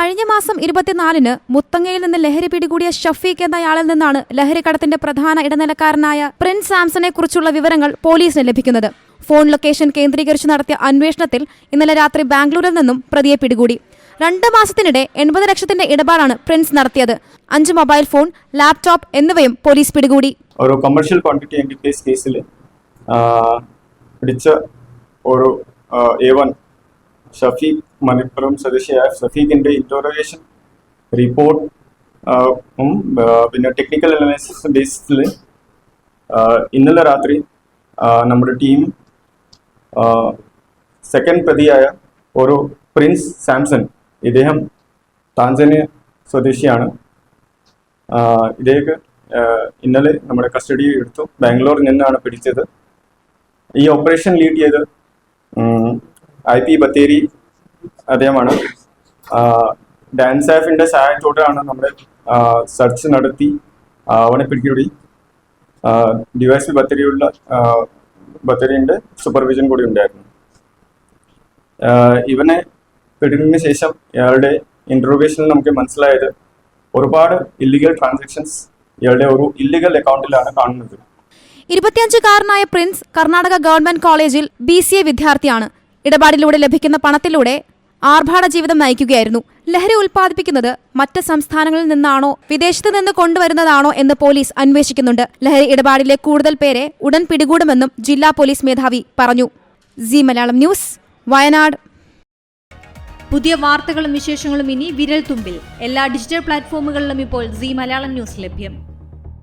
കഴിഞ്ഞ മാസം ഇരുപത്തിനാലിന് മുത്തങ്ങയിൽ നിന്ന് ലഹരി പിടികൂടിയ ഷഫീഖ് എന്നയാളിൽ നിന്നാണ് ലഹരിക്കടത്തിന്റെ പ്രധാന ഇടനിലക്കാരനായ പ്രിൻസ് സാംസനെ കുറിച്ചുള്ള വിവരങ്ങൾ പോലീസിന് ലഭിക്കുന്നത്. ഫോൺ ലൊക്കേഷൻ കേന്ദ്രീകരിച്ച് നടത്തിയ അന്വേഷണത്തിൽ ഇന്നലെ രാത്രി ബാംഗ്ലൂരിൽ നിന്നും പ്രതിയെ പിടികൂടി. രണ്ട് മാസത്തിനിടെ എൺപത് ലക്ഷത്തിന്റെ ഇടപാടാണ് പ്രിൻസ് നടത്തിയത്. അഞ്ച് മൊബൈൽ ഫോൺ ലാപ്ടോപ്പ് എന്നിവയും പോലീസ് പിടികൂടി. ഒരു കമേഴ്ഷ്യൽ ക്വാണ്ടിറ്റി കേസിൽ പിടിച്ച ഒരു എ വൺ ഷഫീഖ് മലപ്പുറം സ്വദേശിയായ ഷഫീഖിന്റെ ഇന്റോറഗേഷൻ റിപ്പോർട്ട് പിന്നെ ടെക്നിക്കൽ അനാലിസിസ് ബേസിസിൽ ഇന്നലെ രാത്രി നമ്മുടെ ടീം സെക്കൻഡ് പ്രതിയായ ഒരു പ്രിൻസ് സാംസൺ ഇദ്ദേഹം താൻസനിയ സ്വദേശിയാണ്. ആഹ് ഇദ്ദേഹം ആഹ് ഇന്നലെ നമ്മുടെ കസ്റ്റഡി എടുത്തു. ബാംഗ്ലൂരിൽ നിന്നാണ് പിടിച്ചത്. ഈ ഓപ്പറേഷൻ ലീഡ് ചെയ്ത് ഐ പി ബത്തേരി അദ്ദേഹമാണ്. ഡാൻസ് ആഫിന്റെ സഹായത്തോടെയാണ് നമ്മൾ സെർച്ച് നടത്തി അവനെ പിടികൂടി. ഡിവൈസിൽ ബത്തേരിയുള്ള ബത്തേരിന്റെ സൂപ്പർവിഷൻ കൂടി ഉണ്ടായിരുന്നു. ഇവനെ പിടിക്കുന്നതിന് ശേഷം ഇയാളുടെ ഇന്റർവ്യൂഷനിൽ നമുക്ക് മനസ്സിലായത് ഒരുപാട് ഇല്ലീഗൽ ട്രാൻസാക്ഷൻസ് ഇയാളുടെ ഒരു ഇല്ലീഗൽ അക്കൗണ്ടിലാണ് കാണുന്നത്. ഇരുപത്തിയഞ്ചുകാരനായ പ്രിൻസ് കർണാടക ഗവൺമെന്റ് കോളേജിൽ ബി സി എ വിദ്യാർത്ഥിയാണ്. ഇടപാടിലൂടെ ലഭിക്കുന്ന പണത്തിലൂടെ ആർഭാട ജീവിതം നയിക്കുകയായിരുന്നു. ലഹരി ഉൽപ്പാദിപ്പിക്കുന്നത് മറ്റ് സംസ്ഥാനങ്ങളിൽ നിന്നാണോ വിദേശത്ത് നിന്ന് കൊണ്ടുവരുന്നതാണോ എന്ന് പോലീസ് അന്വേഷിക്കുന്നുണ്ട്. ലഹരി ഇടപാടിലെ കൂടുതൽ പേരെ ഉടൻ പിടികൂടുമെന്നും ജില്ലാ പോലീസ് മേധാവി പറഞ്ഞു. C Malayalam news Wayanad. പുതിയ വാർത്തകളും വിശേഷങ്ങളും ഇനി വിരൽ തുമ്പിൽ എല്ലാ ഡിജിറ്റൽ പ്ലാറ്റ്ഫോമുകളിലും ഇപ്പോൾ സി മലയാളം ന്യൂസ് ലഭ്യം.